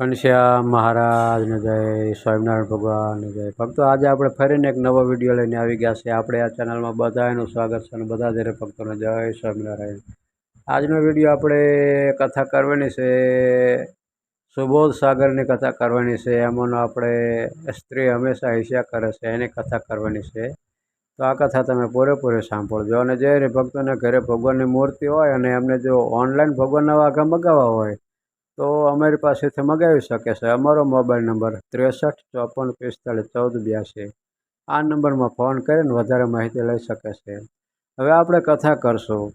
ઘનશ્યામ મહારાજને જય, સ્વામિનારાયણ ભગવાનને જય. ભક્તો, આજે આપણે ફરીને એક નવો વીડિયો લઈને આવી ગયા છે આપણે આ ચેનલમાં બધાનું સ્વાગત છે અને બધા જયારે ભક્તોને જય, સ્વામિનારાયણ. આજનો વીડિયો આપણે કથા કરવાની છે, સુબોધ સાગરની કથા કરવાની છે. એમાંનો આપણે સ્ત્રી હંમેશા હિસ્યા કરે છે, એની કથા કરવાની છે. તો આ કથા તમે પૂરેપૂરી સાંભળજો. અને જે ભક્તોને ઘરે ભગવાનની મૂર્તિ હોય અને એમને જો ઓનલાઈન ભગવાનના વાઘા મગાવવા હોય તો અમારી પાસેથી મગાવી શકે છે. અમારો મોબાઈલ નંબર ત્રેસઠ ચોપન પિસ્તાળીસ ચૌદ બ્યાસી. આ નંબરમાં ફોન કરીને વધારે માહિતી લઈ શકે છે. હવે આપણે કથા કરશું.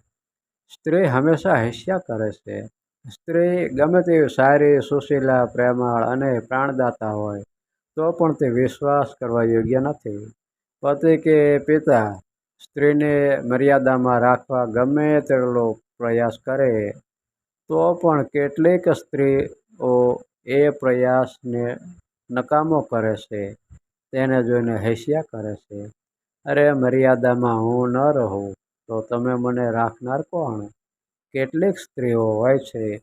સ્ત્રી હંમેશા હિસ્યા કરે છે. સ્ત્રી ગમે તેવી સારી સુશીલા, પ્રેમાળ અને પ્રાણદાતા હોય, તો પણ તે વિશ્વાસ કરવા યોગ્ય નથી. પતિ કે પિતા સ્ત્રીને મર્યાદામાં રાખવા ગમે તેટલો પ્રયાસ કરે તો પણ કેટલીક સ્ત્રીઓ એ પ્રયાસને નકામો કરે છે, તેને જોઈને હૈસ્યા કરે છે. અરે, મર્યાદામાં હું ન રહું, તો તમે મને રાખનાર કોણ? કેટલીક સ્ત્રીઓ હોય છે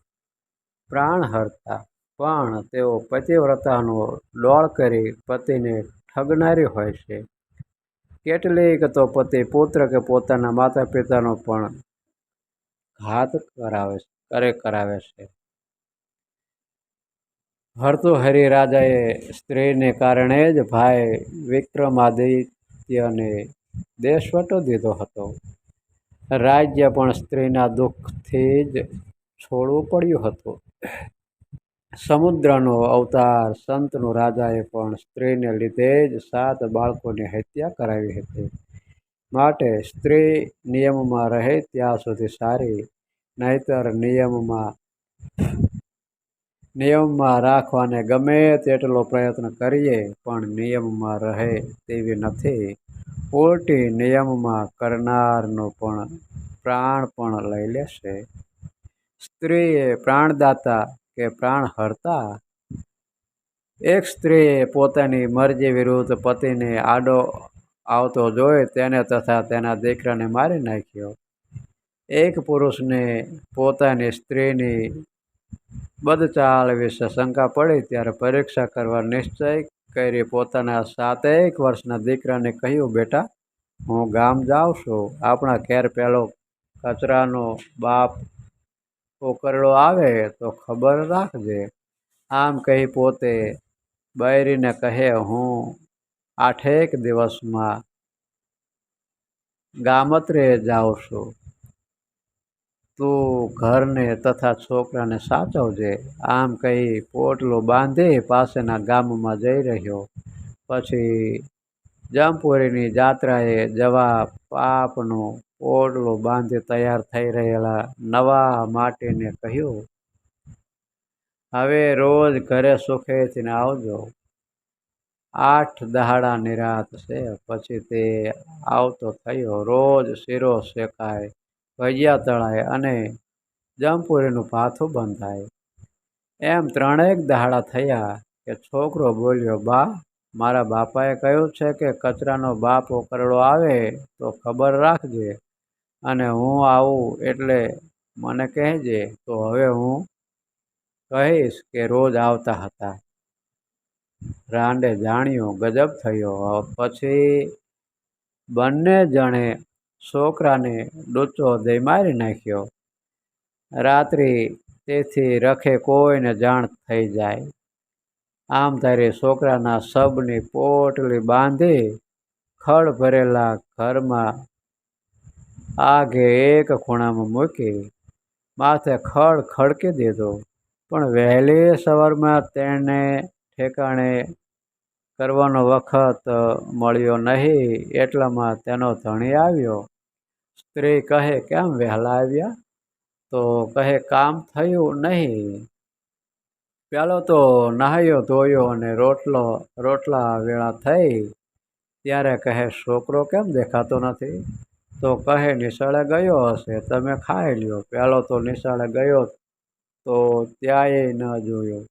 પ્રાણ હરતા પણ તેઓ પતિવ્રતાનો ડોળ કરી પતિને ઠગનારી હોય છે. કેટલીક તો પતિ પુત્ર કે પોતાના માતા પિતાનો પણ ઘાત કરાવે છે. કરે કરાવે છે. હરિ રાજાએ સ્ત્રીને કારણે જ ભાઈ વિક્રમાદિત્યને દેશવટો દીધો હતો. રાજ્ય પણ સ્ત્રીના દુઃખથી જ છોડવું પડ્યું હતું. સમુદ્રનો અવતાર સંતનું રાજાએ પણ સ્ત્રીને લીધે જ સાત બાળકોની હત્યા કરાવી હતી. માટે સ્ત્રી નિયમમાં રહે ત્યાં સુધી સારી નહીતર નિયમમાં નિયમમાં રાખવાને ગમે તેટલો પ્રયત્ન કરીએ, પણ નિયમમાં રહે તેવી નથી. ઉલટી નિયમમાં કરનારનો પણ પ્રાણ પણ લઈ લેશે. સ્ત્રીએ પ્રાણદાતા કે પ્રાણ હરતા? એક સ્ત્રીએ પોતાની મરજી વિરુદ્ધ પતિને આડો આવતો જોઈ તેને તથા તેના દીકરાને મારી નાખ્યો. એક પુરુષને પોતાની સ્ત્રીની બદચાલ વિશે શંકા પડી ત્યારે પરીક્ષા કરવા નિશ્ચય કરી પોતાના સાતેક વર્ષના દીકરાને કહ્યું, બેટા, હું ગામ જાઉં છું. આપણા ઘેર પેલો કચરાનો બાપ ઓકરડો આવે તો ખબર રાખજે. આમ કહી પોતે બૈરીને કહે, હું આઠેક દિવસમાં ગામત્રે જાઉં છું. તું ઘરને તથા છોકરાને સાચવજે. આમ કહી પોટલો બાંધી પાસેના ગામમાં જઈ રહ્યો. પછી જમપુરીની જાત્રાએ જવા પાપનો પોટલો બાંધી તૈયાર થઈ રહેલા નવા માટીને કહ્યું, હવે રોજ ઘરે સુખેથી આવજો. આઠ દહાડા નિરાત છે, પછી તે આવતો થયો. રોજ શીરો શેકાય. ભજીયા તળાય અને જમપુરીનું પાથું બંધાય. એમ ત્રણેક દહાડા થયા કે છોકરો બોલ્યો, બા, મારા બાપાએ કહ્યું છે કે કચરાનો બાપ ઓકરડો આવે તો ખબર રાખજે અને હું આવું એટલે મને કહેજે. તો હવે હું કહીશ કે રોજ આવતા હતા. રાંડે જાણ્યું, ગજબ થયો. પછી બંને જણે છોકરાને ડૂચો દઈ મારી નાખ્યો. રાત્રિ તેથી રખે કોઈને જાણ થઈ જાય. આમ તારે છોકરાના શબની પોટલી બાંધી ખડ ભરેલા ઘરમાં આગે એક ખૂણામાં મૂકી. માથે ખડ ખડકી દીધો, પણ વહેલી સવારમાં તેને ઠેકાણે કરવાનો વખત મળ્યો નહીં, એટલામાં તેનો ધણી આવ્યો. સ્ત્રી કહે, કેમ વહેલા આવ્યા તો કહે, કામ થયું નહીં. પેલો તો નહાયો, ધોયો અને રોટલો, રોટલા વેળા થઈ. ત્યારે કહે, છોકરો કેમ દેખાતો નથી? તો કહે, નિશાળે ગયો હશે, તમે ખાઈ લ્યો. પેલો તો નિશાળે ગયો તો ત્યાંય ન જોયો.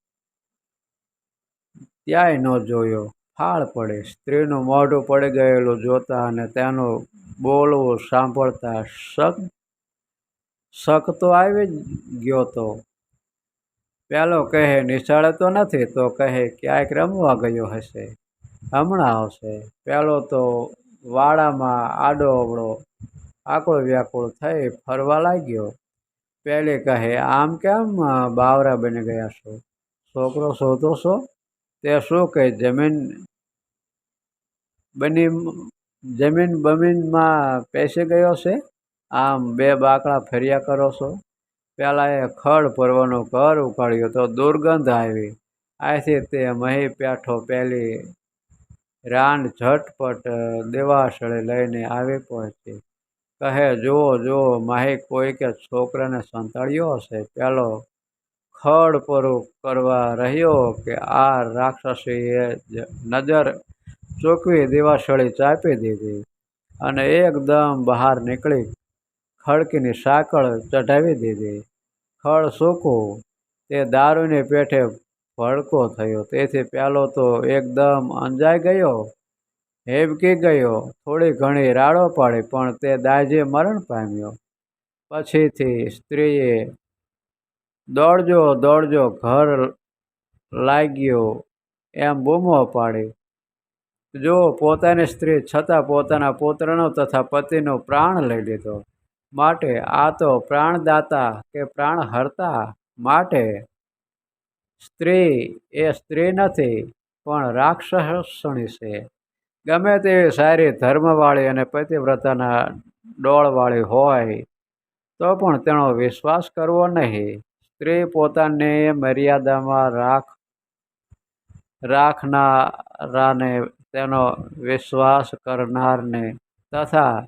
ત્યાંય ન જોયો. ફાળ પડે. સ્ત્રીનું મોઢું પડી ગયેલું જોતા અને તેનું બોલવું સાંભળતા શક શક તો આવી જ ગયો તો. પેલો કહે, નિશાળે તો નથી? તો કહે, ક્યાંક રમવા ગયો હશે, હમણાં આવશે. પેલો તો વાડામાં આડો અવળો આકુળ વ્યાકુળ થઈ ફરવા લાગ્યો. પેલી કહે, આમ કેમ બાવરા બની ગયા છો? છોકરો શોધો છો? તે શું કહે? જમીન બની જમીન બમીનમાં પેસી ગયો છે? આમ બે બાકડા ફર્યા કરો છો? પેલાએ ખડ પર્વનો ઘર ઉકાળ્યો તો દુર્ગંધ આવી. આથી તે મહી પેઠો પેલી રાંડ ઝટપટ દેવાસળે લઈને આવી પહોંચી. કહે, જુઓ જુઓ, માહી કોઈ કે છોકરાને સંતાડ્યો હશે? પેલો ખડ પરું કરવા રહ્યો કે આ રાક્ષસીએ જ નજર ચૂકવી દિવાસળી ચાપી દીધી અને એકદમ બહાર નીકળી ખડકીની સાંકળ ચઢાવી દીધી. ખડ સૂકું, તે દારૂની પેઠે ભડકો થયો. તેથી પેલો તો એકદમ અંજાઈ ગયો, હેબકી ગયો, થોડી ઘણી રાડો પાડી, પણ તે દાજે મરણ પામ્યો. પછીથી સ્ત્રીએ દોડજો દોડજો, ઘર લાગ્યો. એમ બૂમો પાડી. જો પોતાની સ્ત્રી છતાં પોતાના પુત્રનો તથા પતિનો પ્રાણ લઈ લીધો. માટે આ તો પ્રાણદાતા કે પ્રાણહર્તા માટે સ્ત્રી એ સ્ત્રી નથી, પણ રાક્ષસણી છે. ગમે તેવી સારી ધર્મવાળી અને પતિવ્રતાના ડોળવાળી હોય, તો પણ તેનો વિશ્વાસ કરવો નહીં. સ્ત્રી પોતાની મર્યાદામાં રાખ, રાખનારાને તેનો વિશ્વાસ કરનારને તથા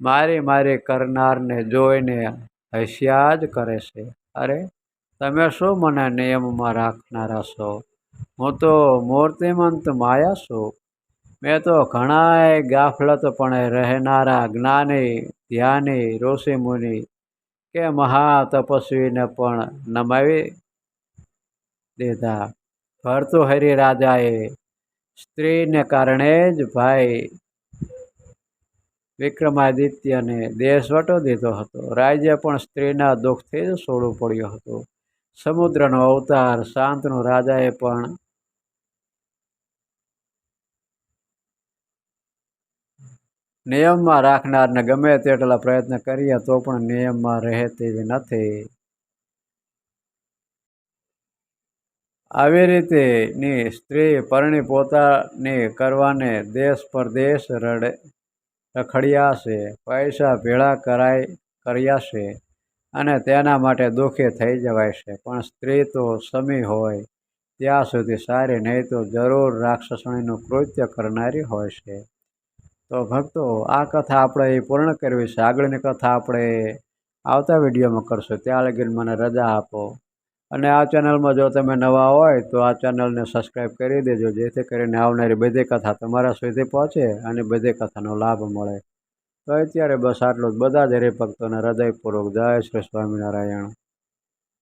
મારી મારી કરનારને જોઈને હસ્યા જ કરે છે. અરે, તમે શું મને નિયમમાં રાખનારા છો? હું તો મૂર્તિમંત માયા છું. મેં તો ઘણાય ગાફલતપણે રહેનારા જ્ઞાની, ધ્યાની, ઋષિ મુનિ કે મહા તપસ્વીને પણ નમાવી દીધા. ભર્તૃહરિ રાજાએ સ્ત્રીને કારણે જ ભાઈ વિક્રમાદિત્યને દેશવટો દીધો હતો. રાજ્ય પણ સ્ત્રીના દુઃખથી જ છોડવું પડ્યું હતું. સમુદ્રનો અવતાર શાંતનુ રાજાએ પણ નિયમમાં રાખનારને ગમે તેટલા પ્રયત્ન કરીએ તો પણ નિયમમાં રહે તેવી નથી. આવી રીતેની સ્ત્રી પરણી પોતાની કરવાને દેશ પરદેશ રડે રખડ્યા છે પૈસા ભેળા કરાય કર્યા છે અને તેના માટે દુઃખી થઈ જવાય છે. પણ સ્ત્રી તો સમી હોય, ત્યાં સુધી સારી નહીં તો જરૂર રાક્ષસણીનું કૃત્ય કરનારી હોય છે. તો ભક્તો, આ કથા આપણે પૂર્ણ કરવી છે. આગળની કથા આપણે આવતા વિડીયોમાં કરશું. ત્યાં લગીને મને રજા આપો. અને આ ચેનલમાં જો તમે નવા હોય તો આ ચેનલને સબસ્ક્રાઈબ કરી દેજો, જેથી કરીને આવનારી બધી કથા તમારા સુધી પહોંચે અને બધી કથાનો લાભ મળે. તો અત્યારે બસ આટલું જ. બધા જ હરિભક્તોને હૃદયપૂર્વક જય શ્રી સ્વામિનારાયણ.